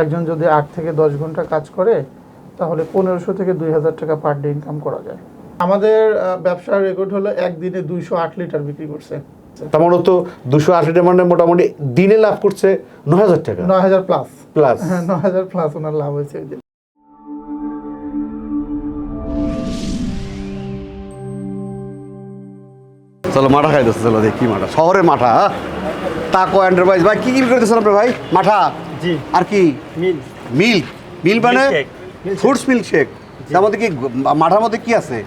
একজন যদি আট থেকে দশ ঘণ্টা কাজ করে তাহলে পনেরোশো থেকে দুই হাজার টাকা পার ডে ইনকাম করা যায়। আমাদের ব্যবসার রেকর্ড হলো একদিনে দুইশো আট লিটার বিক্রি করছে। তার মানে তো দুশো আশিটা মানে মোটামুটি দিনে লাভ করছে নয় হাজার টাকা। নয় হাজার প্লাস প্লাস হ্যাঁ নয় হাজার প্লাস ওনার লাভ হয়েছে ওই দিন চলো মাঠা খাইতেছে চলো দেখি মাঠা। শহরে মাঠা হ্যাঁ? তাকো এন্টারপ্রাইজ ভাই কি কি বিক্রি করতেছেন আপনি ভাই? মাঠা? জি। আর কি? মিল। মিল্ক। মিল মানে. Fruits milkshake. তার মধ্যে কি মাঠার মধ্যে কি আছে?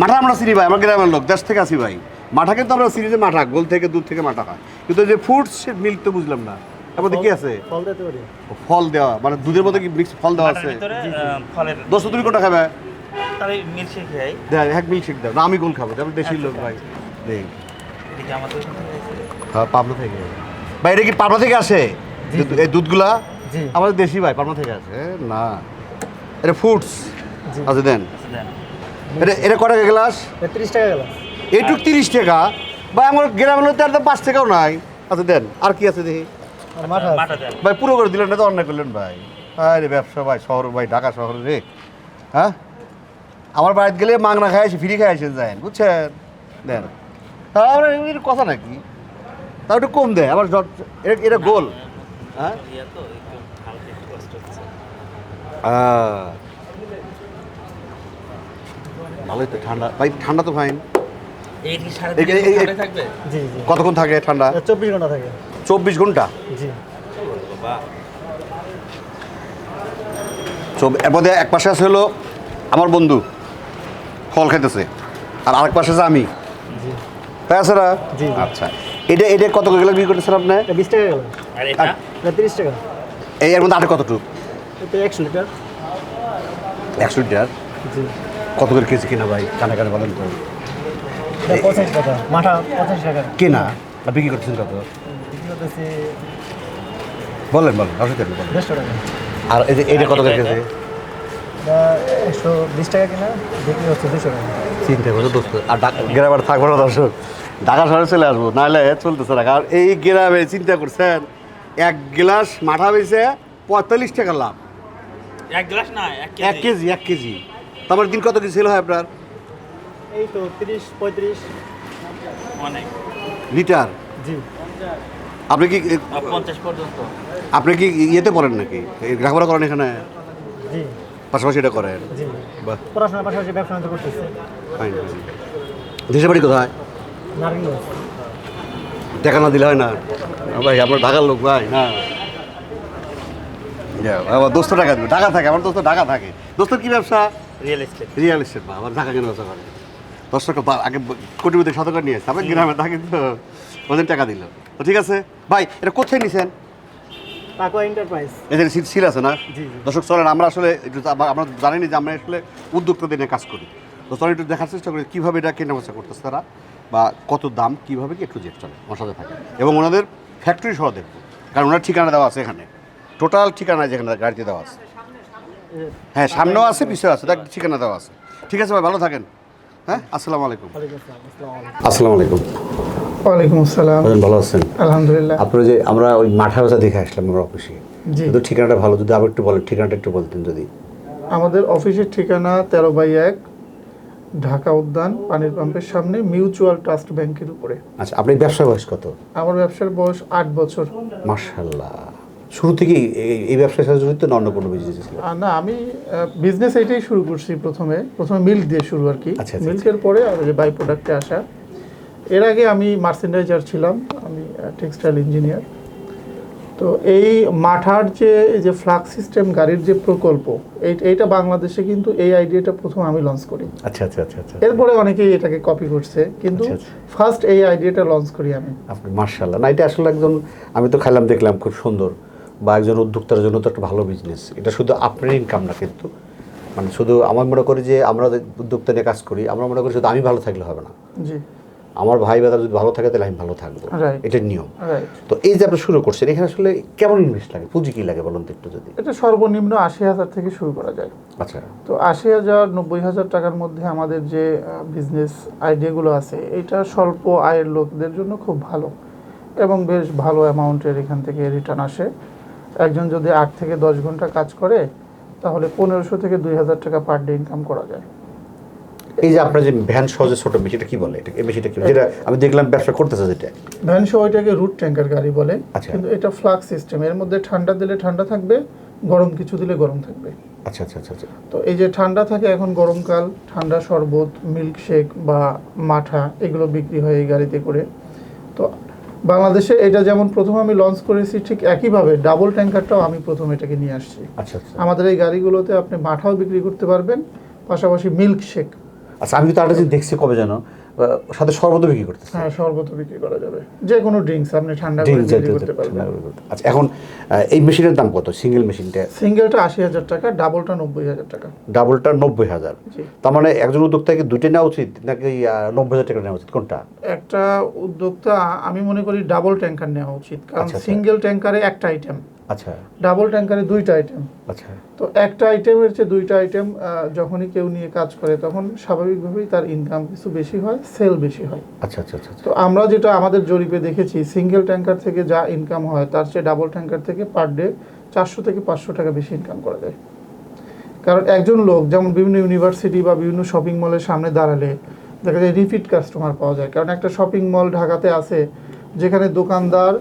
মাঠা আমরা চিনি ভাই আমার গ্রামের লোক দেশ থেকে আসি ভাই। মাঠা কিন্তু আমরা চিনি যে মাঠা গোল থেকে দুধ থেকে মাঠা হয়। কিন্তু যে ফ্রুটস মিল্ক তো বুঝলাম না। তার মধ্যে কি আছে? ফল দিতে পারি। ফল দেওয়া মানে দুধের মধ্যে কি মিক্স ফল দেওয়া আছে? ভিতরে দোস্ত তুমি কোনটা খাবে? তাহলে মিল্কশেক খাই। দেখ এক মিল্ক শেক দাও। না আমি গোল খাব তারপর দেশি লোক ভাই। দেখ। হ্যাঁ পাবনা থেকে। ভাই এটা কি পাবনা থেকে আসে? এই দুধগুলা আমাদের দেশি ভাই পাবনা থেকে এ, না। এটা ফুডস জি। আচ্ছা দেন। আচ্ছা, এটা এটা কটা গ্লাস তিরিশ টাকা গেল এইটুক তিরিশ টাকা। ভাই আমার গ্রামের তো পাঁচ টাকাও নাই। আচ্ছা দেন। আর কি আছে দেখি? আছে। ভাই পুরো করে দিলেন না তো অন্যায় করলেন ভাই। আরে ব্যবসা ভাই শহর ভাই ঢাকা শহর রে। হ্যাঁ? আমার বাড়িতে গেলে মাংনা খাই আসি ফ্রি খাই আসেন যায় বুঝছেন? দেন। তাহলে কথা নাকি? তাও একটু কম দেয়। আবার এটা এটা গোল। হ্যাঁ। ভালোই তো ঠান্ডা। ভাই ঠান্ডা তো ফাইন কতক্ষণ থাকে ঠান্ডা? চব্বিশ ঘণ্টা থাকে। চব্বিশ ঘণ্টা? জি। এর মধ্যে এক পাশে আছে হলো আমার বন্ধু। ফল খাইতেছে। আর আরেক পাশে আছে আমি। তাই আছে না। আচ্ছা। এটা এটা কত করে বিক্রি করতেছেন আপনি? বিশ টাকা গেল আর তিরিশ টাকা। এই এর মধ্যে আটে কতটুক? একশো লিটার। একশো লিটার? কত করে কেজি কিনা ভাই? কানে কানে বলেন তো। টাকা। মাঠা পঁচাশি টাকা। কেনা? আর বিক্রি করতেছেন কত? বলেন বলেন অসুবিধা নেই বলেন। আর এই যে এইটা কত করে কেজি? একশো বিশ টাকা কিনা বিক্রি হচ্ছে দুশো টাকা। চিন্তা দোস্ত। আর গ্রামের থাকব না দর্শক। ঢাকা শহরে চলে আসব নাহলে চলতেছে না। কারণ এই গ্রামে চিন্তা করছেন এক গ্লাস মাঠা বেছে পঁয়তাল্লিশ টাকা লাভ। এক গ্লাস না এক এক কেজি এক কেজি। তারপর দিন কত কেজি সেল হয় আপনার? এই তো তিরিশ পঁয়ত্রিশ। অনেক। লিটার? জি। আপনি কি পঞ্চাশ পর্যন্ত। আপনি কি ইয়েতে পড়েন নাকি? এই লেখাপড়া করেন এখানে? জি। পাশাপাশি এটা করেন? জি। বাহ। পড়াশোনার পাশাপাশি ব্যবসা করতেছে। ফাইন। দেশের বাড়ি কোথায়? নারকেল টাকা না দিলে হয় না। ভাই আপনার ঢাকার লোক ভাই না। আমার দোস্ত টাকা দেবে। ঢাকা থাকে আমার দোস্ত ঢাকা থাকে। দোস্তর কি ব্যবসা? রিয়েল এস্টেট রিয়েল এস্টেট বা আমার ঢাকা কেন ব্যবসা করে? দশ টাকা আগে কোটিপতি শতকর নিয়ে এসছে আমার গ্রামে থাকে তো। ওদের টাকা দিল। তো ঠিক আছে। ভাই এটা কোথায় নিছেন? টাকা এন্টারপ্রাইজ এদের সিল আছে না। দর্শক চলেন আমরা আসলে একটু আমরা জানিনি যে আমরা আসলে উদ্যোক্তাদের নিয়ে কাজ করি। তো চলেন একটু দেখার চেষ্টা করি কীভাবে এটা কেনা বেচা করতেছে তারা। বা কত দাম কীভাবে কি একটু জেট চলে আমার সাথে থাকে এবং ওনাদের ফ্যাক্টরি সহ দেখব কারণ ওনার ঠিকানা দেওয়া আছে এখানে। টোটাল ঠিকানা যেখানে গাড়িতে দেওয়া আছে। হ্যাঁ সামনেও আছে পিছিয়ে আছে দেখ ঠিকানা দেওয়া আছে। ঠিক আছে ভাই ভালো থাকেন। হ্যাঁ আসসালামু আলাইকুম। আসসালামু আলাইকুম। ওয়ালাইকুম আসসালাম। ভালো আছেন? আলহামদুলিল্লাহ। আপনার যে আমরা ওই মাঠা বেচা দেখে আসলাম আমার অফিসে জি। কিন্তু ঠিকানাটা ভালো যদি আবার একটু বলেন ঠিকানাটা একটু বলতেন যদি। আমাদের অফিসের ঠিকানা তেরো বাই এক ঢাকা উদ্যান পানির পাম্পের সামনে মিউচুয়াল ট্রাস্ট ব্যাংকের উপরে। আচ্ছা আপনি ব্যবসা বয়স কত? আমার ব্যবসার বয়স আট বছর। মার্শাল্লাহ শুরু থেকেই এই- ব্যবসার সাথে জড়িত না অন্য কোনো বিজনেস ছিল না আমি বিজনেস এটাই শুরু করছি প্রথমে। প্রথমে মিল্ক দিয়ে শুরু আর কি। আচ্ছা, আচ্ছা, মিল্কের পরে আর যে বাই প্রোডাক্টে আসা। এর আগে আমি মার্সেন্ডাইজার ছিলাম। আমি টেক্সটাইল ইঞ্জিনিয়ার তো এই মাঠার যে এই যে ফ্লাক্স সিস্টেম গাড়ির যে প্রকল্প এই এইটা বাংলাদেশে কিন্তু এই আইডিয়াটা প্রথম আমি লঞ্চ করি। আচ্ছা আচ্ছা আচ্ছা আচ্ছা। এরপরে অনেকেই এটাকে কপি করছে কিন্তু আচ্ছা, আচ্ছা। ফার্স্ট এই আইডিয়াটা লঞ্চ করি আমি। আপনি মার্শাল্লাহ না এটা আসলে একজন আমি তো খেলাম দেখলাম খুব সুন্দর। বা একজন উদ্যোক্তার জন্য তো একটা ভালো বিজনেস এটা শুধু আপনার ইনকাম না কিন্তু। মানে শুধু আমার মনে করি যে আমরা উদ্যোক্তা নিয়ে কাজ করি আমরা মনে করি শুধু আমি ভালো থাকলে হবে না। জি। আমার ভাই বেদা যদি ভালো থাকে তাহলে আমি ভালো থাকব. এটার নিয়ম। তো এই যে আপনি শুরু করছেন এখানে আসলে কেমন ইনভেস্ট লাগে? পুঁজি কি লাগে বলুন তো একটু যদি। এটা সর্বনিম্ন আশি হাজার থেকে শুরু করা যায়। আচ্ছা। তো আশি হাজার নব্বই হাজার টাকার মধ্যে আমাদের যে বিজনেস আইডিয়াগুলো আছে এটা স্বল্প আয়ের লোকদের জন্য খুব ভালো। এবং বেশ ভালো অ্যামাউন্টের এখান থেকে রিটার্ন আসে। একজন যদি আট থেকে দশ ঘণ্টা কাজ করে তাহলে পনেরোশো থেকে দুই হাজার টাকা পার ডে ইনকাম করা যায়। এই যে আপনার যে ভ্যান সহজে ছোট মেশিনটা কি বলে এটা মেশিনটা কি যেটা আমি দেখলাম ব্যবসা করতেছে যেটা। ভ্যান সহ এটাকে রুট ট্যাঙ্কার গাড়ি বলে। আচ্ছা। কিন্তু এটা ফ্লাক্স সিস্টেম এর মধ্যে ঠান্ডা দিলে ঠান্ডা থাকবে গরম কিছু দিলে গরম থাকবে। আচ্ছা আচ্ছা আচ্ছা আচ্ছা। তো এই যে ঠান্ডা থাকে এখন গরমকাল ঠান্ডা শরবত মিল্ক শেক বা মাঠা এগুলো বিক্রি হয় এই গাড়িতে করে। তো বাংলাদেশে এটা যেমন প্রথম আমি লঞ্চ করেছি ঠিক একইভাবে ডাবল ট্যাঙ্কারটাও আমি প্রথম এটাকে নিয়ে আসছি। আচ্ছা আচ্ছা। আমাদের এই গাড়িগুলোতে আপনি মাঠাও বিক্রি করতে পারবেন পাশাপাশি মিল্ক শেক আচ্ছা আমি তো আরেকটা জিনিস দেখছি কবে আহ, সাথে শরবত বিক্রি করতে হ্যাঁ শরবত বিক্রি করা যাবে। যে কোনো ড্রিঙ্কস আপনি ঠান্ডা করে বিক্রি করতে পারবেন। আচ্ছা এখন এই মেশিনের দাম কত? সিঙ্গেল মেশিনটা? সিঙ্গেলটা আশি হাজার টাকা ডাবলটা নব্বই হাজার টাকা। ডাবলটা নব্বই হাজার। তার মানে একজন উদ্যোক্তাকে দুইটা নেওয়া উচিত নাকি নব্বই হাজার টাকা নেওয়া উচিত? কোনটা? একটা উদ্যোক্তা আমি মনে করি ডাবল ট্যাঙ্কার নেওয়া উচিত। কারণ আচ্ছা, আচ্ছা। সিঙ্গেল ট্যাঙ্কারে একটা আইটেম আচ্ছা। ডাবল ট্যাঙ্কারে দুইটা আইটেম আচ্ছা। তো একটা আইটেমের চেয়ে দুইটা আইটেম যখনই কেউ নিয়ে কাজ করে তখন স্বাভাবিকভাবেই তার ইনকাম কিছু বেশি হয় সেল বেশি হয়। আচ্ছা আচ্ছা আচ্ছা আচ্ছা। তো আমরা যেটা আমাদের জরিপে দেখেছি সিঙ্গেল ট্যাঙ্কার থেকে যা ইনকাম হয় তার চেয়ে ডাবল ট্যাঙ্কার থেকে পার ডে চারশো থেকে পাঁচশো টাকা বেশি ইনকাম করা যায়। কারণ একজন লোক যেমন বিভিন্ন ইউনিভার্সিটি বা বিভিন্ন শপিং মলের সামনে দাঁড়ালে দেখা যায় রিপিট কাস্টমার পাওয়া যায়। কারণ একটা শপিং মল ঢাকাতে আছে যেখানে দোকানদার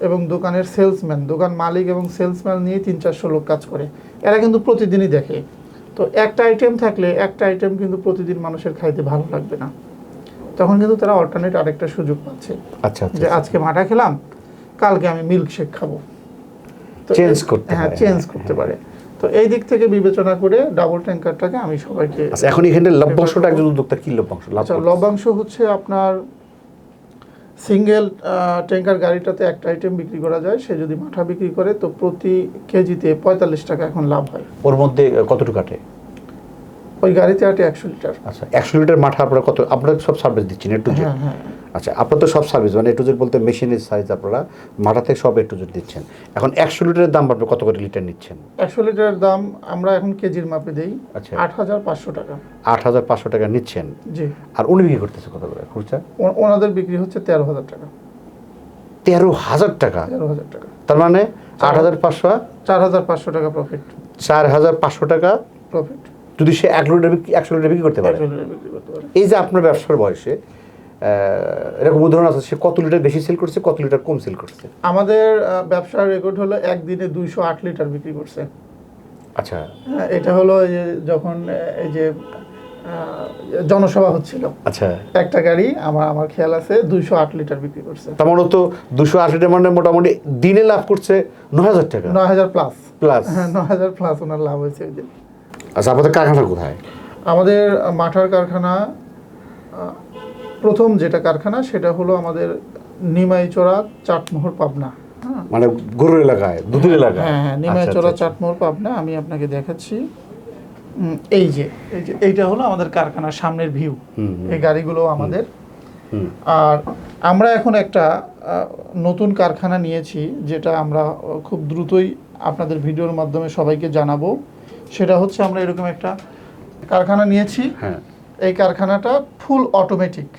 এবং দোকানের সেলসম্যান দোকান মালিক এবং সেলসম্যান নিয়ে তিন চারশো লোক কাজ করে। এরা কিন্তু প্রতিদিনই দেখে। তো একটা আইটেম থাকলে একটা আইটেম কিন্তু প্রতিদিন মানুষের খাইতে ভালো লাগবে না। তখন কিন্তু তারা অল্টারনেট আরেকটা সুযোগ পাচ্ছে। আচ্ছা আচ্ছা যে আজকে মাটা খেলাম কালকে আমি মিল্ক শেক খাব। তো Change করতে হ্যাঁ চেঞ্জ হ্যাঁ, করতে পারে। তো এই দিক থেকে বিবেচনা করে ডাবল ট্যাঙ্কারটাকে আমি সবাইকে আচ্ছা এখন এখানে লভ্যাংশটা একজন উদ্যোক্তার কি লভ্যাংশ আচ্ছা? লভ্যাংশ হচ্ছে আপনার সিঙ্গেল ট্যাঙ্কার গাড়িটাতে একটা আইটেম বিক্রি করা যায়, সে যদি মাঠা বিক্রি করে, তো প্রতি কেজিতে পঁয়তাল্লিশ টাকা এখন লাভ হয়। ওর মধ্যে কতটুকু কাটে? ওই গাড়িতে আটে একশো লিটার। আচ্ছা একশো লিটার মাঠা আপনারা কত আপনারা সব সার্ভিস দিচ্ছেন একটু হ্যাঁ হ্যাঁ। আচ্ছা আপনার তো সব সার্ভিস মানে একটু বলতে মেশিনের সাইজ আপনারা মাঠা থেকে সব একটু দিচ্ছেন। এখন একশো লিটারের দাম আপনি কত করে লিটার নিচ্ছেন? একশো লিটারের দাম আমরা এখন কেজির মাপে দিই। আচ্ছা। আট হাজার পাঁচশো টাকা। আট হাজার পাঁচশো টাকা নিচ্ছেন। জি। আর উনি বিক্রি করতেছে কত করে খুচরা? ওনাদের বিক্রি হচ্ছে তেরো হাজার টাকা। তেরো হাজার টাকা? তেরো হাজার টাকা। তার মানে আট হাজার পাঁচশো? চার হাজার পাঁচশো টাকা প্রফিট চার হাজার পাঁচশো টাকা প্রফিট যদি সে এক লিটার বিক্রি একশো লিটার বিক্রি করতে পারে। এই যে আপনার ব্যবসার বয়সে এরকম উদাহরণ আছে সে কত লিটার বেশি সেল করছে কত লিটার কম সেল করছে? আমাদের ব্যবসার রেকর্ড হলো একদিনে দুইশো আট লিটার বিক্রি করছে। আচ্ছা। হ্যাঁ, এটা হলো এই যে যখন এই যে জনসভা হচ্ছিল। আচ্ছা। একটা গাড়ি আমার আমার খেয়াল আছে দুইশো আট লিটার বিক্রি করছে। তার মানে তো দুশো আশি লিটার মানে মোটামুটি দিনে লাভ করছে নয় হাজার টাকা। নয় হাজার প্লাস প্লাস হ্যাঁ নয় হাজার প্লাস ওনার লাভ হয়েছে ওই দিন আচ্ছা আপনাদের কারখানা কোথায়? আমাদের মাঠার কারখানা প্রথম যেটা কারখানা সেটা হলো আমাদের নিমাইচড়া চাটমোহর পাবনা। হ্যাঁ। মানে গরুর এলাকায় দুধের এলাকায়? হ্যাঁ হ্যাঁ আচ্ছা, নিমাইচড়া আচ্ছা, আচ্ছা। চাটমোহর পাবনা আমি আপনাকে দেখাচ্ছি। এই যে এই যে এইটা হলো আমাদের কারখানার সামনের ভিউ। এই গাড়িগুলো আমাদের। আর আমরা এখন একটা নতুন কারখানা নিয়েছি যেটা আমরা খুব দ্রুতই আপনাদের ভিডিওর মাধ্যমে সবাইকে জানাব। সেটা হচ্ছে আমরা এরকম একটা কারখানা নিয়েছি। হ্যাঁ। এই কারখানাটা ফুল অটোমেটিক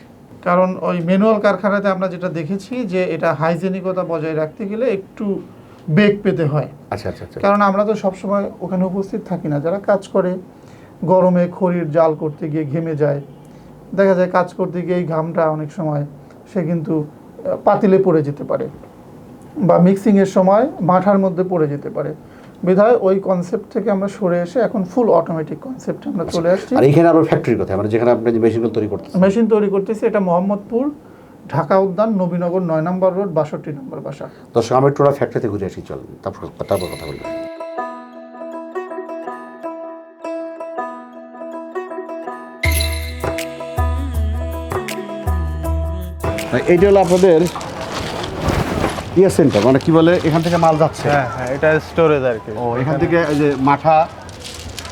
কারণ ওই ম্যানুয়াল কারখানাতে আমরা যেটা দেখেছি যে এটা হাইজেনিকতা বজায় রাখতে গেলে একটু বেগ পেতে হয়। আচ্ছা আচ্ছা আচ্ছা। কারণ আমরা তো সবসময় ওখানে উপস্থিত থাকি না। যারা কাজ করে গরমে খড়ির জাল করতে গিয়ে ঘেমে যায় দেখা যায় কাজ করতে গিয়ে এই ঘামটা অনেক সময় সে কিন্তু পাতিলে পড়ে যেতে পারে। বা মিক্সিংয়ের সময় মাঠার মধ্যে পড়ে যেতে পারে। বিধায় ওই কনসেপ্ট থেকে আমরা সরে এসে এখন ফুল অটোমেটিক কনসেপ্টে আমরা চলে আসছি। আর এইখানে আবার ফ্যাক্টরি কোথায় মানে যেখানে আপনি মেশিন তৈরি করতেছেন। মেশিন তৈরি করতেছি এটা মোহাম্মদপুর ঢাকা উদ্যান নবীনগর নয় নম্বর রোড বাষট্টি নম্বর বাসা। দর্শক আমি একটু ফ্যাক্টরিতে ঘুরে আসি চল তারপর তারপর কথা বলব এইটা হলো আপনাদের ইয়ে সেন্টার মানে কি বলে এখান থেকে মাল যাচ্ছে। হ্যাঁ হ্যাঁ এটা স্টোরেজ আর কি। ও এখান থেকে এই যে মাঠা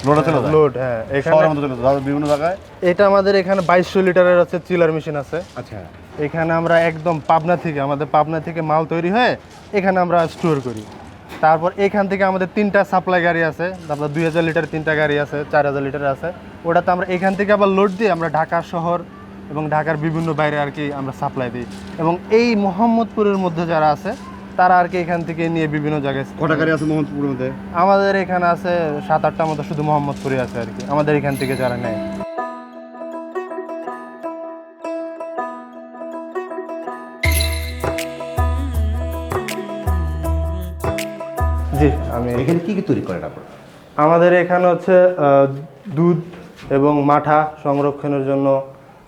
লোডে চলে যায়? লোড হ্যাঁ এখানে মধ্যে চলে যায় বিভিন্ন জায়গায়? এটা আমাদের এখানে বাইশশো লিটারের আছে চিলার মেশিন আছে। আচ্ছা। এখানে আমরা একদম পাবনা থেকে আমাদের পাবনা থেকে মাল তৈরি হয়ে এখানে আমরা স্টোর করি। তারপর এখান থেকে আমাদের তিনটা সাপ্লাই গাড়ি আছে তারপর দুই হাজার লিটার তিনটা গাড়ি আছে চার হাজার লিটার আছে। ওটাতে আমরা এখান থেকে আবার লোড দিয়ে আমরা ঢাকা শহর এবং ঢাকার বিভিন্ন বাইরে আর কি আমরা সাপ্লাই দিই। এবং এই মোহাম্মদপুরের মধ্যে যারা আছে তারা আর কি এখান থেকে নিয়ে বিভিন্ন জায়গায় আছে মোহাম্মদপুরের মধ্যে? আমাদের এখানে আছে সাত আটটা মতো শুধু মোহাম্মদপুরে আছে আর কি। আমাদের এখান থেকে যারা নেয়। জি আমি এখানে কি কি তৈরি করেন আপনারা? আমাদের এখানে হচ্ছে দুধ এবং মাঠা সংরক্ষণের জন্য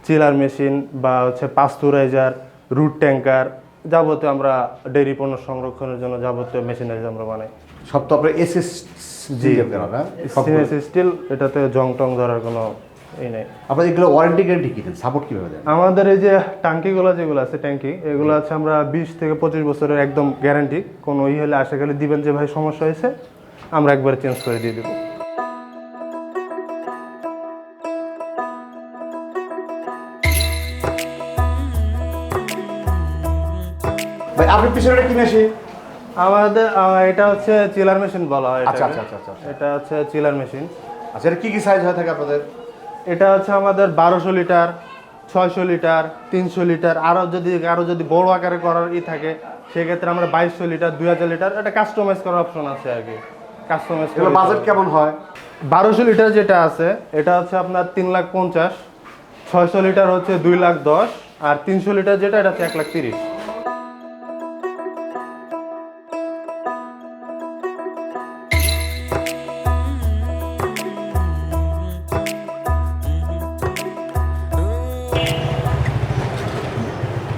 চিলার মেশিন বা হচ্ছে পাস্তুরাইজার রুট ট্যাঙ্কার যাবতীয় আমরা ডেয়ারি পণ্য সংরক্ষণের জন্য যাবতীয় মেশিনারি আমরা বানাই। সব তো আপনার এস এস জি স্টিল এটাতে জং টং ধরার কোনো এই নেই। আপনার এগুলো ওয়ারেন্টি গ্যারেন্টি কি দেন? সাপোর্ট কীভাবে দেন? আমাদের এই যে টাঙ্কিগুলো যেগুলো আছে ট্যাঙ্কি এগুলো আছে আমরা বিশ থেকে পঁচিশ বছরের একদম গ্যারান্টি কোনো ই হলে আশা করি দিবেন যে ভাই সমস্যা হয়েছে আমরা একবার চেঞ্জ করে দিয়ে দেবো। আপনি পিছনে কি মেশিন আমাদের এটা হচ্ছে চিলার মেশিন বলা হয় আচ্ছা আচ্ছা আচ্ছা আচ্ছা। এটা হচ্ছে চিলার মেশিন। আচ্ছা এটা কি কি সাইজ হয়ে থাকে আপনাদের? এটা হচ্ছে আমাদের বারোশো লিটার ছয়শো লিটার তিনশো লিটার। আরও যদি আরও যদি বড় আকারে করার ই থাকে সেক্ষেত্রে আমরা বাইশশো লিটার দুই হাজার লিটার এটা কাস্টমাইজ করার অপশন আছে আর কি। কাস্টমাইজ বাজেট কেমন হয়? বারোশো লিটার যেটা আছে এটা হচ্ছে আপনার তিন লাখ পঞ্চাশ ছয়শো লিটার হচ্ছে দুই লাখ দশ আর তিনশো লিটার যেটা এটা হচ্ছে এক লাখ তিরিশ।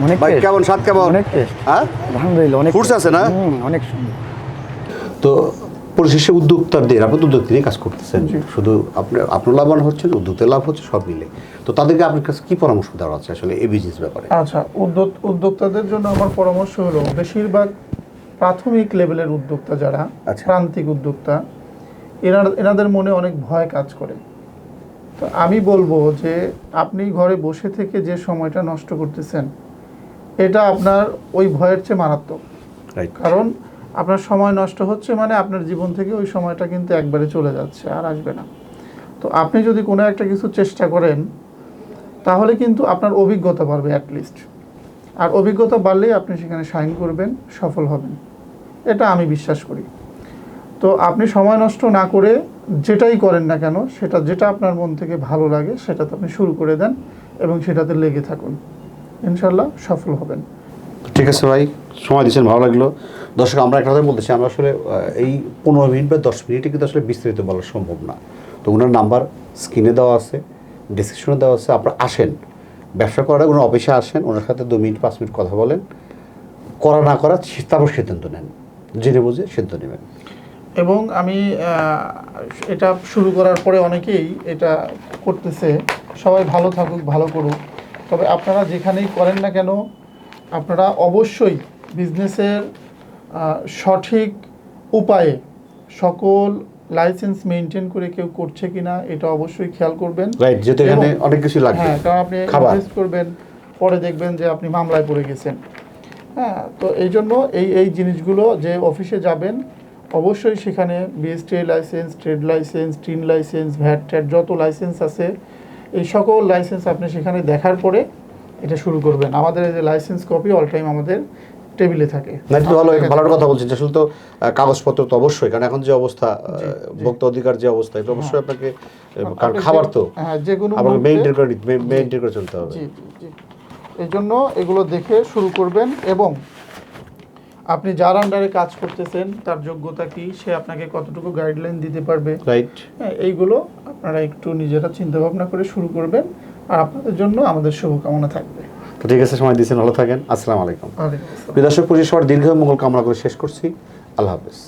অনেক কেমন স্বাদ কেমন? অনেক হ্যাঁ? আলহামদুলিল্লাহ অনেক আছে না? অনেক সুন্দর। তো পরিশেষে উদ্যোক্তাদের আপনি তো উদ্যোক্তা কাজ করতেছেন। শুধু আপনি আপনার লাভবান হচ্ছেন উদ্যোক্তার লাভ হচ্ছে সব মিলে। তো তাদেরকে আপনার কাছে কি পরামর্শ দেওয়া আছে আসলে এই বিজনেস ব্যাপারে? আচ্ছা উদ্যোগ উদ্যোক্তাদের জন্য আমার পরামর্শ হলো বেশিরভাগ প্রাথমিক লেভেলের উদ্যোক্তা যারা আচ্ছা। প্রান্তিক উদ্যোক্তা এনার এনাদের মনে অনেক ভয় কাজ করে। তো আমি বলব যে আপনি ঘরে বসে থেকে যে সময়টা নষ্ট করতেছেন এটা আপনার ওই ভয়ের চেয়ে মারাত্মক। কারণ আপনার সময় নষ্ট হচ্ছে মানে আপনার জীবন থেকে ওই সময়টা কিন্তু একবারে চলে যাচ্ছে আর আসবে না। তো আপনি যদি কোনো একটা কিছু চেষ্টা করেন তাহলে কিন্তু আপনার অভিজ্ঞতা বাড়বে অ্যাটলিস্ট আর অভিজ্ঞতা বাড়লেই আপনি সেখানে সাইন করবেন সফল হবেন। এটা আমি বিশ্বাস করি। তো আপনি সময় নষ্ট না করে যেটাই করেন না কেন সেটা যেটা আপনার মন থেকে ভালো লাগে সেটাতে আপনি শুরু করে দেন এবং সেটাতে লেগে থাকুন। ইনশাল্লাহ সফল হবেন। ঠিক আছে ভাই সময় দিচ্ছেন ভালো লাগল। দর্শক আমরা একটা কথা বলতেছি আমরা আসলে এই পনেরো মিনিট বা দশ মিনিটে কিন্তু আসলে বিস্তারিত বলা সম্ভব না। তো ওনার নাম্বার স্ক্রিনে দেওয়া আছে ডিসক্রিপশনে দেওয়া আছে আপনারা আসেন। ব্যবসা করার কোনো অফিসে আসেন ওনার সাথে দু মিনিট পাঁচ মিনিট কথা বলেন। করা না করা তারপর সিদ্ধান্ত নেন। জেনে বুঝে সিদ্ধান্ত নেবেন। এবং আমি এটা শুরু করার পরে অনেকেই এটা করতেছে। সবাই ভালো থাকুক ভালো করুক। তবে আপনারা যেখানেই করেন না কেন আপনারা অবশ্যই বিজনেসের সঠিক উপায়ে সকল লাইসেন্স মেনটেন করে কেউ করছে কিনা এটা অবশ্যই খেয়াল করবেন। রাইট এখানে অনেক কিছু লাগবে। হ্যাঁ কারণ আপনি। ইনভেস্ট করবেন পরে দেখবেন যে আপনি মামলায় পড়ে গেছেন। হ্যাঁ তো এই জন্য এই এই জিনিসগুলো যে অফিসে যাবেন অবশ্যই সেখানে BST licence trade licence TIN licence VAT ট্যাট যত লাইসেন্স আছে এই সকল লাইসেন্স আপনি সেখানে দেখার পরে এটা শুরু করবেন। আমাদের এই যে লাইসেন্স কপি অল টাইম আমাদের টেবিলে থাকে। না ভালো ভালো কথা বলছেন আসলে তো কাগজপত্র তো অবশ্যই কারণ এখন যে অবস্থা ভোক্তা অধিকার যে অবস্থা এটা অবশ্যই আপনাকে কারণ খাবার তো। হ্যাঁ যে কোনো আপনাকে মেনটেন করে মেনটেন করে চলতে হবে। জি জি। এই জন্য এগুলো দেখে শুরু করবেন এবং আপনি যার আন্ডারে কাজ করতেছেন তার যোগ্যতা কি? সে আপনাকে কতটুকু গাইডলাইন দিতে পারবে? রাইট হ্যাঁ এইগুলো আপনারা একটু নিজেরা চিন্তা ভাবনা করে শুরু করবেন আর আপনাদের জন্য আমাদের শুভকামনা থাকবে। তো ঠিক আছে সময় দিয়েছেন ভালো থাকেন। আসসালামু আলাইকুম। দর্শক সবার দীর্ঘ মঙ্গল কামনা করে শেষ করছি। আল্লাহ হাফেজ।